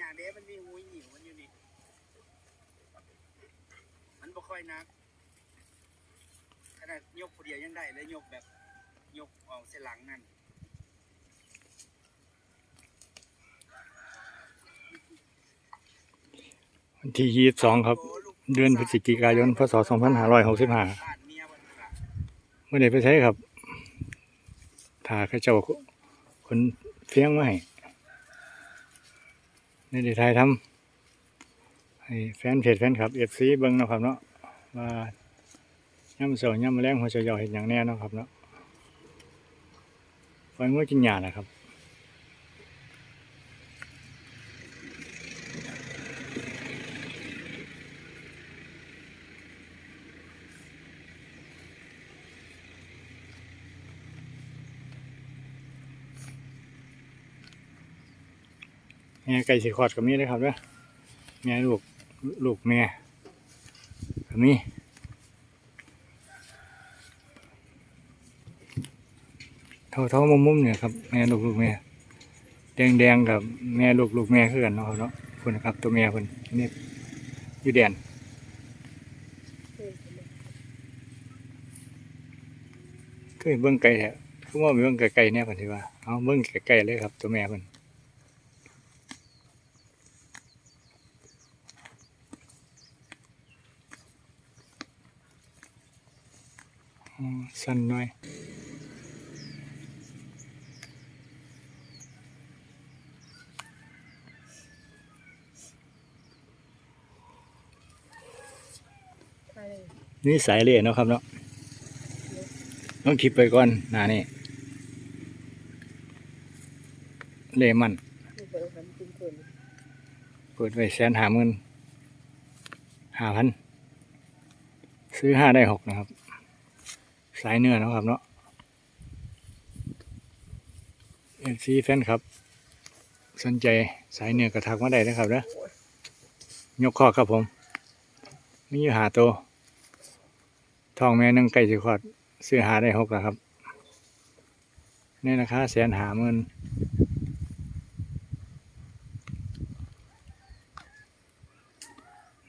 ยากเด้มันมีหูหิวมันอยู่นี่ มันบ่ค่อยนัก ขนาดยกผู้เดียวยังได้เลยยกแบบยกออกเส้นหลังนั่นวันที่ยี่สิบสองครับโอ้ลูกเดือนพฤศจิกายนพศสองพันห้าร้อยหกสิบห้าบ้านเมียบ่นี่ล่ะเมื่อไหร่ไปใช้ครับถ้าเข้าเจ้าคนเฟี้ยงมาให้ในเดทายทำให้แฟนเพจแฟนคลับเอฟซีเบิ้งนะครับเนาะว่าย่ำเสาย่ำแรงหัวใจยอเห็นอย่างแน่นะครับเนาะไฟงวกินหยานะครับ แม่ไก่สีขอดกับมีเลยครับเด้อแม่ลูกลูกแม่กับมีเท่าเท่ามุมมุมๆเนี่ยครับแม่ลูกลูกแม่แดงแดงๆกับแม่ลูกลูกแม่คือกันเนาะครับเนาะคนนะครับ ตัวแม่คนนี่อยู่แดนเคยเบิ้งไก่แท้คือว่ามีเบิ้งไก่ๆเนี่ยผมถือว่าเอาเบิ้งไก่ๆเลยครับ ตัวแม่คน สั้นหน่อยนี่สายเล่เนาะครับเนาะต้องคิดไปก่อนนานี่เลมันเปิดไว้แสนหาหมื่นห้าพันซื้อห้าได้หกนะครับ สายเนื้อนะครับเนาะเอฟซีแฟนครับ สนใจสายเนื้อกระทักมาได้นะครับเด้อยกข้อครับผมมีอยู่หาตัวทองแม่นึงไก่สิขอดซื้อหาได้หกแล้วครับในราคาแสนหาหมื่น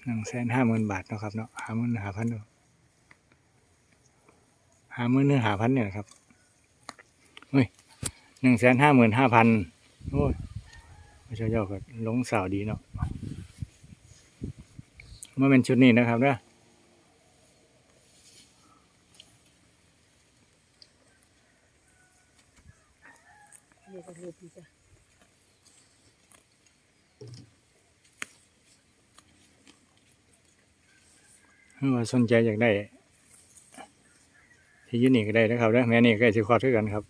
หนึ่งแสนห้าหมื่นบาทนะครับเนาะหาหมื่นหาพัน หาหมื่นหรือหาพันเนี่ยนะครับเฮ้ยหนึ่งแสนห้าหมื่นห้าพันโอ้ยไม่ใช่เจ้าก็ลงสาวดีเนาะเมื่อเป็นชุดนี้นะครับเนาะนี่ก็คือพี่จ้ะถ้าว่าสนใจอยากได้ ที่ยืนี่ก็ได้นะครับเด้อแม่นี่ก็ได้สิคลอดด้วยกันครับ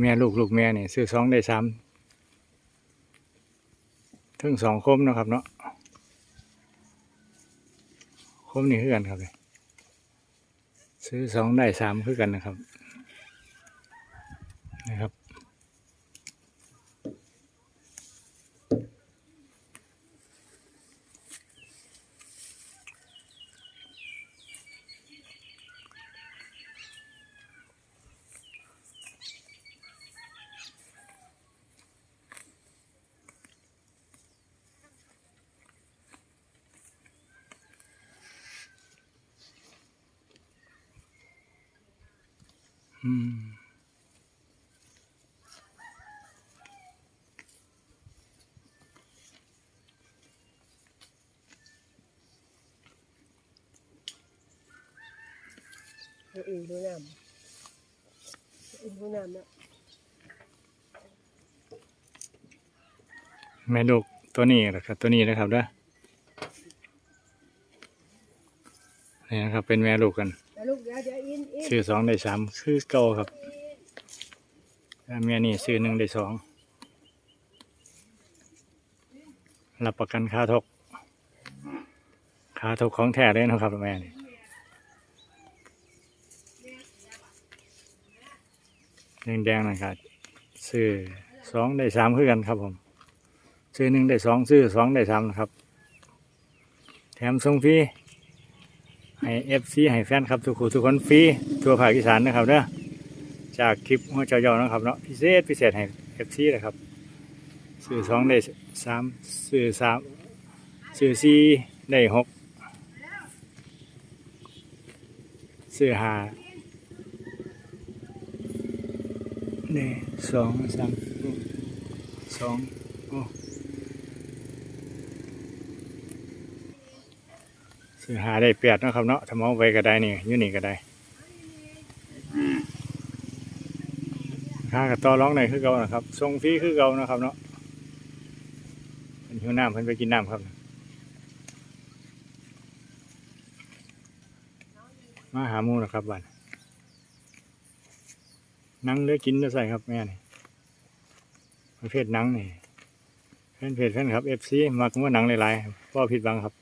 แม่ลูกลูกแม่นี่ซื้อสองได้สามถึงสองคมนะครับเนาะคมนี่คือกันครับเลยซื้อสองได้สามคือกันนะครับ อืมเอาอื่นดูน้ำอื่นดูน้ำเนาะแม่ลูกตัวนี้นะครับตัวนี้นะครับเด้อนี่นะครับเป็นแม่ลูกกัน ลูกเดี๋ยวเดี๋ยวอินอินซื้อสองได้สามคือเก่าครับแล้วแม่นี่ซื้อหนึ่งได้สองรับประกันค่าทกค่าทกของแท้เลยนะครับแม่นี่แดงๆนะครับซื้อสองได้สามคือกันครับผม ซื้อหนึ่งได้สองซื้อสองได้สามนะครับ แถมส่งฟรี ให้เอฟซีให้แฟนครับทุกคนทุกคนฟรีทั่วภาคอีสานนะครับเด้อจากคลิปหัวเจอยอนะครับเนาะพิเศษพิเศษให้เอฟซีนะครับซื้อสองได้สามซื้อสามซื้อสี่ได้หกซื้อห้านี่สองสามสองโอ้ ซื้อหาได้แปดนะครับเนาะถ้ามองไปก็ได้นี่อยู่นี่ก็ได้ค่ากับต่อร้องไหนคือเก่านะครับทรงฟีคือเก่านะครับเนาะเป็นหิวน้ำเพิ่นไปกินน้ำครับ มาหามูนะครับบ้านนังเลือกินจะใส่ครับแม่นี่ประเภทนังนี่แฟนเพจแฟนครับเอฟซีมักว่าหนังหลายๆพ่อผิดบังครับ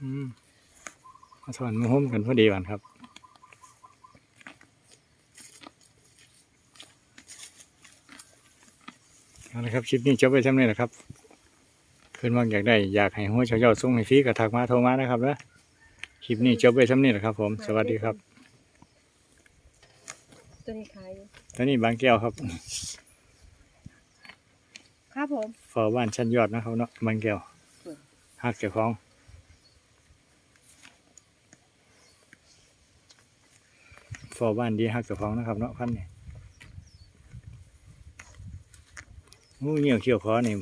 อืมมา สอนมาห่มกันพอดีวันครับเอาละครับคลิปนี้จบไปทำนี้แหละครับคืนว่างอยากได้อยากให้หัวเฉาเจ้าส่งให้ฟรีก็ทักมาโทรมานะครับนะคลิปนี้จบไปทำนี้แหละครับ ผมสวัสดีครับ ตัวนี้ขายอยู่ตอนนี้บางแก้วครับครับผม ฟอบ้านชั้นยอดนะครับเนาะบางแก้วอืมหักเจ้าของ ฟอบ้านดีหักเจ้าของนะครับเนาะพันนี่งูเหี่ยวเขียวคอนี่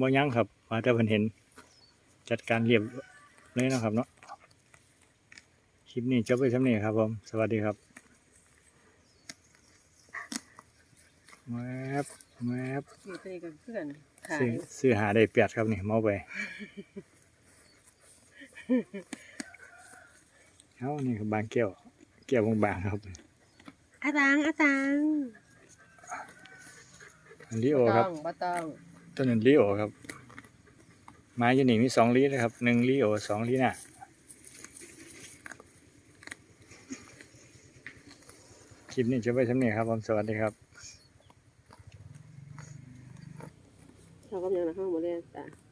บ่ยั้งครับ มาแต่เพิ่นเห็น จัดการเรียบเลยนะครับเนาะคลิปนี้จบไปทำนี้ครับผม สวัสดีครับแมบแมบอยู่ตัวนี้กับเพื่อนขายซื้อซื้อหาได้เปียดครับนี่เมาไปเอานี่คือบางแก้ว แก้วบางๆครับอาตังอาตังอันลิโอครับต้องบ่ต้องต้นนั้นลิโอครับไม้อยูนี่มีสองลินะครับหนึ่งลิโอสองลิน่ะคลิปนี้จะไปทำนี่ครับผมสวัสดีครับเรากำลังนะห้องมาเรียนจ้ะ